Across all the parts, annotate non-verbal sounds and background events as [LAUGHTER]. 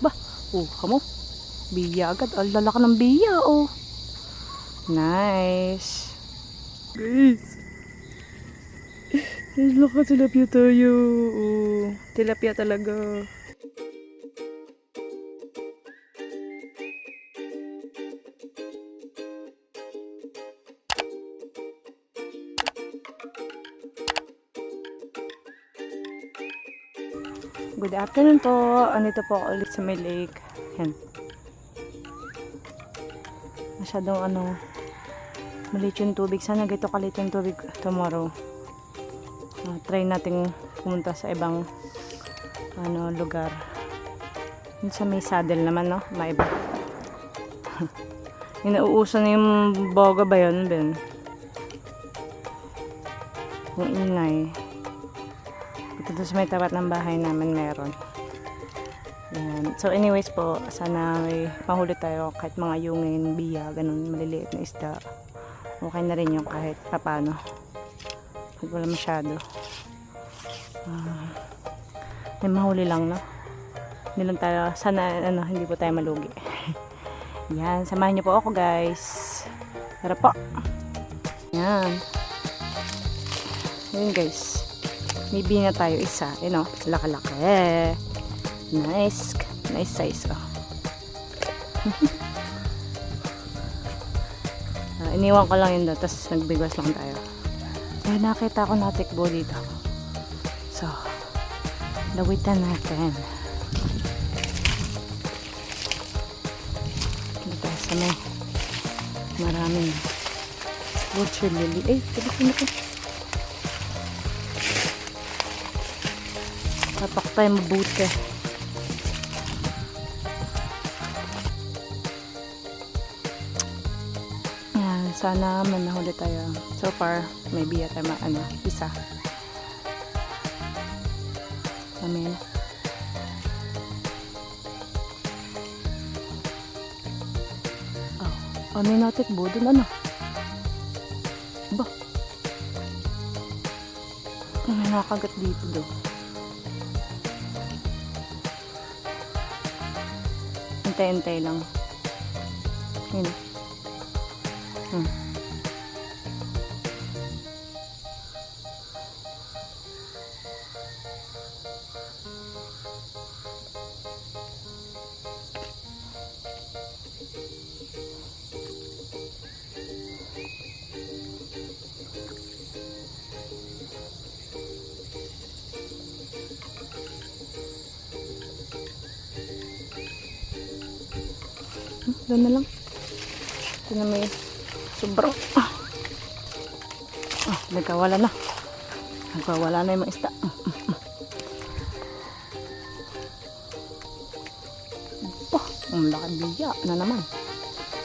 Ba, oh, kamo. Biya agad. Ang lalaki ng biya, oh. Nice. Guys. Laka tilapia tayo. Oh, tilapia talaga. Good afternoon po. Andito po ako ulit sa may lake. Yan. Masyadong ano, maliit yung tubig. Sana ganito kalit yung tubig tomorrow. Ah, try nating pumunta sa ibang ano lugar. Yun sa may saddle naman, no? Maiba. [LAUGHS] yung na yung boga ba yun? Ben? Yung ingay. Doon may tapat ng bahay namin meron. Yan. So anyways po, sana may pahuli tayo kahit mga yungin, biya, ganun, maliliit na isda. Okay na rin yung kahit papano. Pag wala masyado. Ah, may mahuli lang, no? Hindi lang tayo, sana ano, hindi po tayo malugi. [LAUGHS] Yan, samahan niyo po ako guys. Tara po. Yan. Yan guys. May bina tayo isa. Yun o. Laki-laki. Nice. Nice size oh. [LAUGHS] Ah, iniwan ko lang yun doon. Tapos nagbigwas lang tayo. So, nakita ko natikbo dito. So, lawitan natin. Dito sa may maraming butcher lily. Eh, tuloy ko na tayo mabuti. Yan, sana may nahuli tayo. So far, may biya tayo ma- ano, isa. Amen. Oh, ano yung natin budon ano? Ba? May nakagat dito do. Hintay-hintay lang. Yun. Hmm. Doon na lang. Ito na may sobrang. Ah, ah nagkawala na. Nagkawala na yung mga isda. Mm, mm, mm. Bah, ang laki na naman.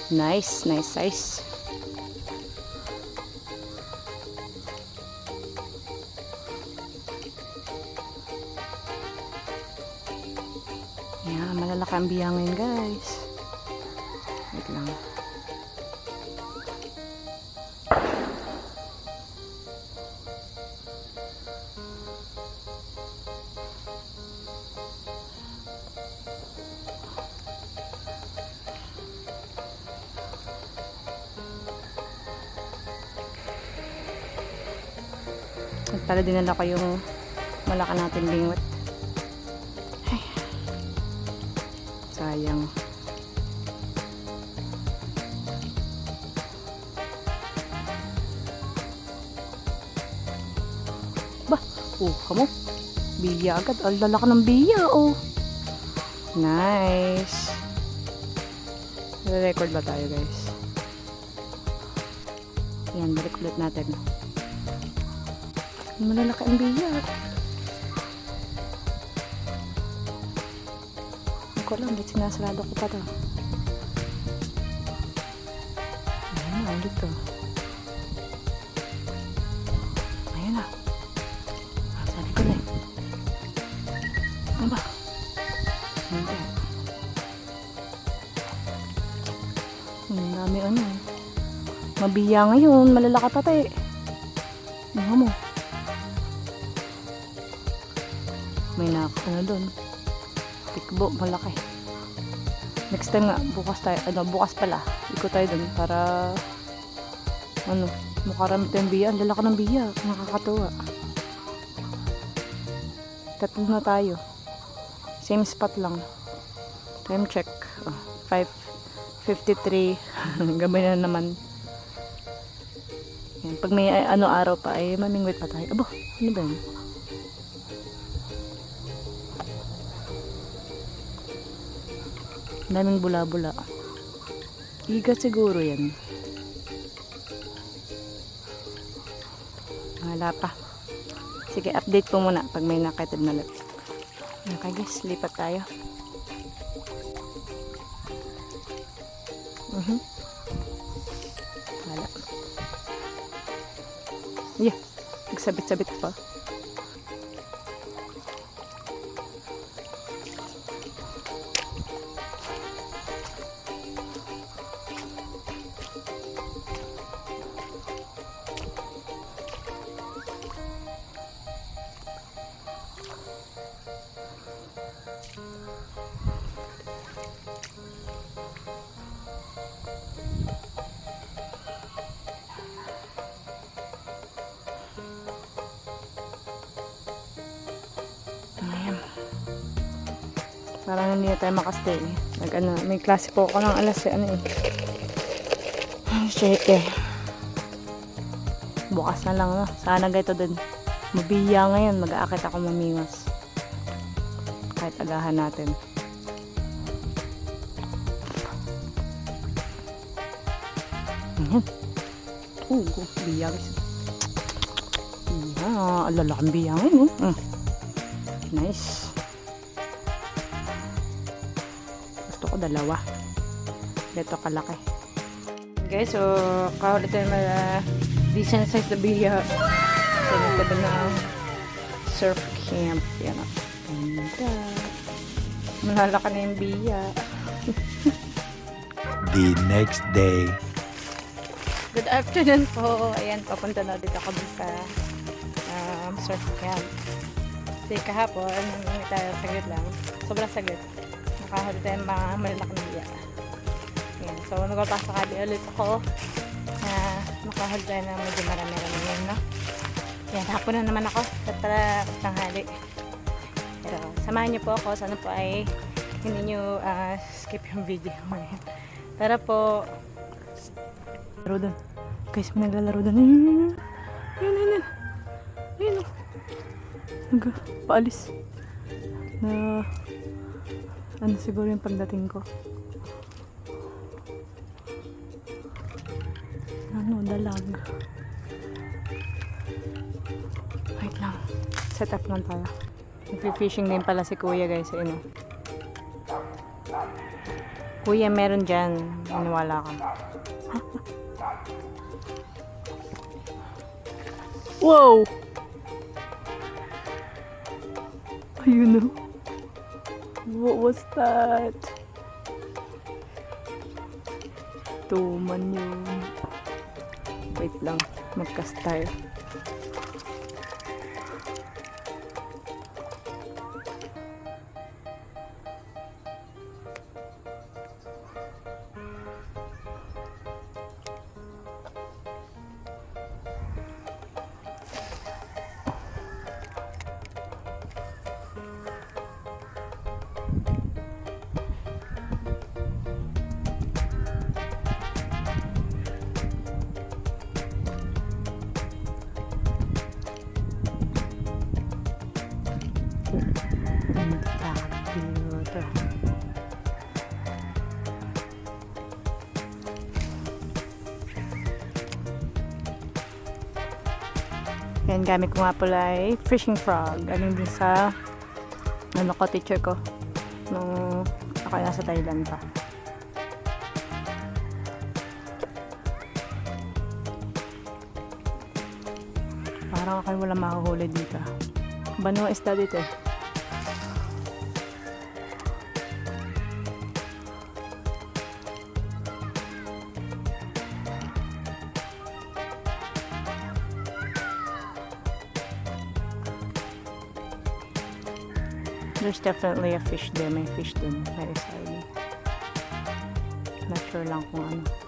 Nice, nice size. Yan, malalaki ang biya ngayon guys. Nagtala din nila ko yung malaka natin bingwit. Ay. Sayang. Ba, oh, kamo. Biya agad. Ang lalaki ng biya, oh. Nice. record ba tayo, guys? Yan, balik ulit natin. Malalaki ang biya. Hindi ko alam, ba't sinasarado ko pa to? Ayan, ang dito. Ayun na. Ah, sabi ko na eh. Ano ba? Hindi. Ang dami ano eh. Mabiya ngayon. Malalaki pa tayo. Ano ano doon. Tikbo, malaki. Next time nga, bukas tayo, ano, bukas pala. Ikot tayo dun para, ano, makaramit tayong biya. Ang lalaki ng biya. Nakakatuwa. Tatlo na tayo. Same spot lang. Time check. Oh, 5.53. [LAUGHS] Gabay na naman. Yan. Pag may ano araw pa ay mamingwit pa tayo. Abo, ano ba yun? Daming bula-bula. Igat siguro yan. Wala pa. Sige, update ko muna pag may nakitid na ulit. Okay guys, lipat tayo. Mhm. Wala. Yeah, nagsabit-sabit pa. Parang hindi na tayo makastay. eh. Nag, ano, may klase po ako ng alas eh, ano eh. Shit eh. Bukas na lang no. Sana ganito din. Mabiya ngayon. Mag-aakit ako mamiwas. Kahit agahan natin. Ayan. Oo, oh, biya guys. Biya. Ang lalaking biya ngayon. Oh. Mm. Nice. Ko dalawa. Dito kalaki. Guys, so kahuli tayo mga decent size na biya. So, nagtabi na surf camp. Yan o. Ganda. Malalaka na yung biya. [LAUGHS] the next day. Good afternoon po. Ayan, papunta na dito kami sa um, surf camp. Kasi kahapon, hindi tayo saglit lang. Sobrang saglit. Nakahuli tayo mga malalaki na biya. Ayan, so nagpapasakali ulit ako na makahuli tayo na medyo marami-rami yun, no? Ayan, hapon na naman ako. At pala tanghali. Pero samahan niyo po ako. Sana po ay hindi niyo ah, skip yung video [LAUGHS] ngayon. Tara po. Laro doon. Guys, may naglalaro doon. Ayun. Ayun, ayun, ayun. Ayun, oh. Nag, paalis. Na, ano siguro yung pagdating ko. Ano, dalag. Wait lang. Set up lang tayo. Nag-fishing din pala si kuya guys. Ayun, oh. Kuya, meron dyan. Maniwala ka. [LAUGHS] Wow! Ayun o. What was that? Tuman yun. Wait lang. Mag-cast Yan, gamit ko nga pala ay fishing frog. Galing din sa ano ko, teacher ko. Nung ako nasa Thailand pa. Parang ako wala mahuhuli dito. Bano isda dito eh. There's definitely a fish there. May fish dun. Very sorry. Not sure lang kung ano.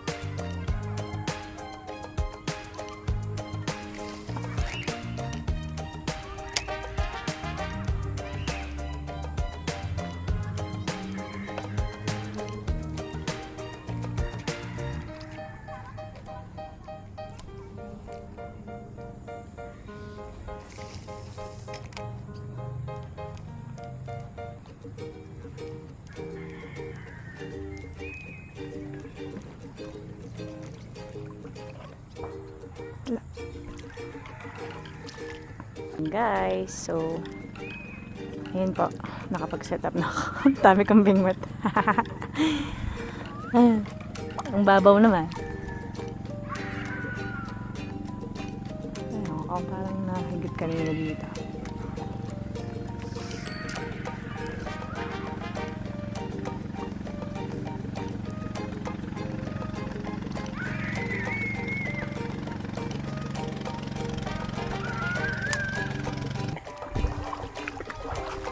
Guys, so Ayun po, nakapag-set up na ako. [LAUGHS] Dami bingwit. Ayun. [LAUGHS] Ang babaw naman.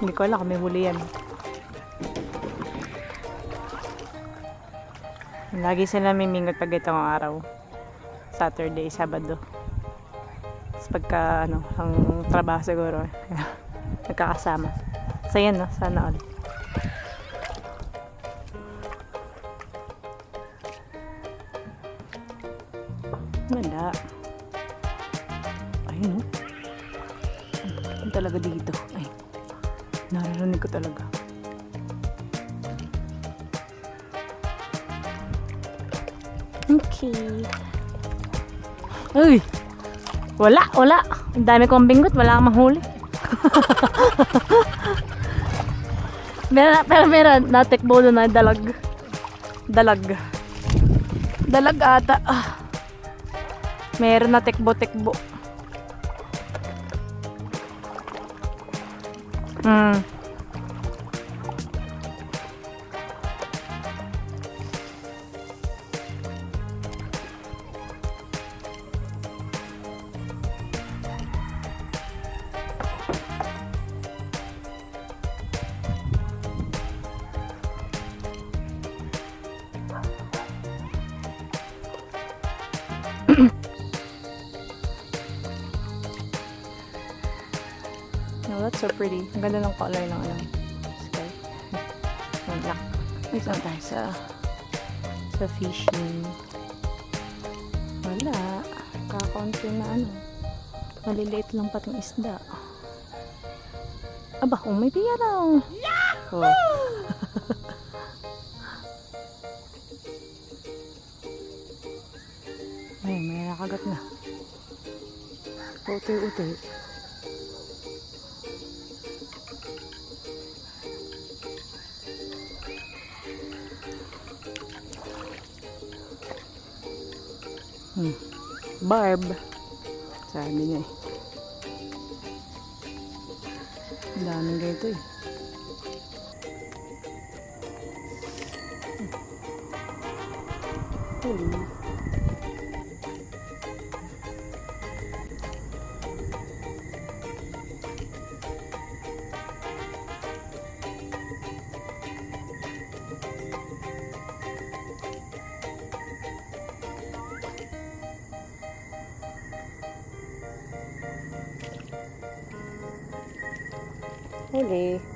Hindi ko alam kung may huli yan. Lagi sila mimingot pag itong araw. Saturday, Sabado. Tapos pagka, ano, ang trabaho siguro, [LAUGHS] nagkakasama. So yan, no? Sana all. Wala. Ayun, no? Ano talaga dito? Ay, Naririnig ko talaga. Okay. Uy! Wala, wala. Ang dami kong bingot, wala kang mahuli. [LAUGHS] meron, pero meron, natikbo doon na dalag. Dalag. Dalag ata. Ah. Meron na tikbo-tikbo. Hmm. So pretty. Ang ganda ng color ng ano, sky. Yung black. Wait lang tayo sa sa fishing. Wala. Kakaunti na ano. Maliliit lang pating isda. Aba, oh, may piya raw. Oh. [LAUGHS] Ay, may nakagat na. Utoy-utoy. Hmm. Barb. Sabi niya eh. Daming ganito eh. Hmm. Huli. Huli.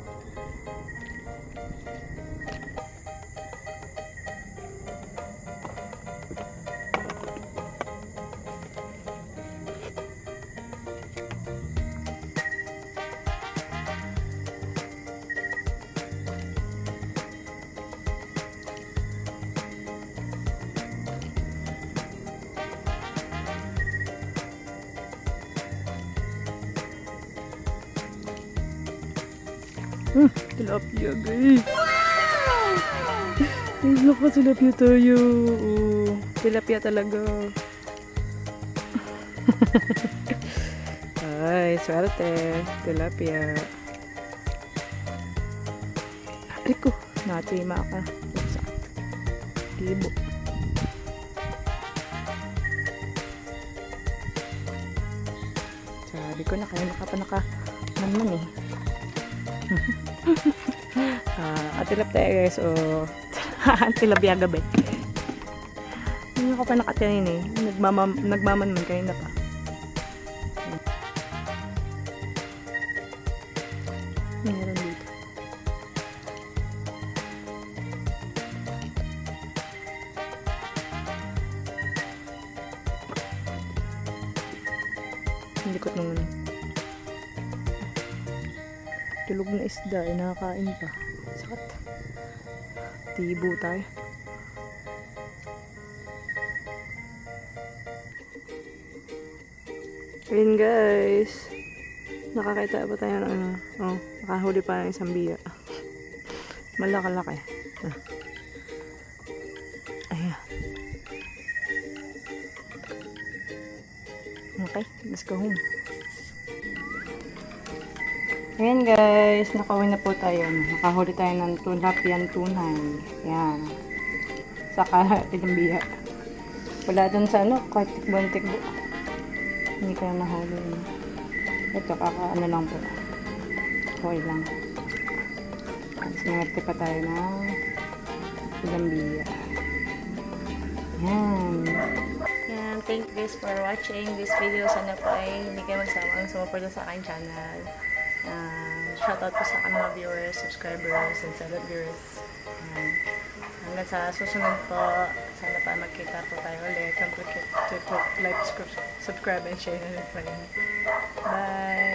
Hmm, tilapia guys. Wow! Ang laki tilapia tayo. Oo, tilapia talaga. [LAUGHS] Ay, swerte. Tilapia. Ko, natima ka. Exact. Libo. Sabi ko na kayo nakapanaka naman eh. [LAUGHS] Ah, atilap tayo guys. O, tilapia gabi. Hindi ako pa nakatirain eh. Nagmamam, nagmamanman kanina pa. Meron Tulog na isda, eh, nakakain pa. Sakit. Tibo tayo. Ayun guys. Nakakita pa tayo ng ano. Oh, nakahuli pa ng isang biya. [LAUGHS] Malaki-laki. Ah. Ayan. Okay, let's go home. Ayan guys, nakauwi na po tayo. Nakahuli tayo ng tulapian tunay. Ayan. Saka [LAUGHS] biya. Wala dun sa ano, kahit tikbo-tikbo. Hindi ko na nahuli. Ito, kaka ano lang po. Okay lang. Sinwerte pa tayo ng ilang biya. Yan. Yan. Thank you guys for watching this video. Sana po ay hindi kayo magsama ang sumuport sa aking channel. Uh, shoutout po sa mga viewers, subscribers, and silent viewers. Yan. Hanggang sa susunod po, sana pa magkita po tayo ulit. Don't forget to, to like, subscribe, and share. Bye!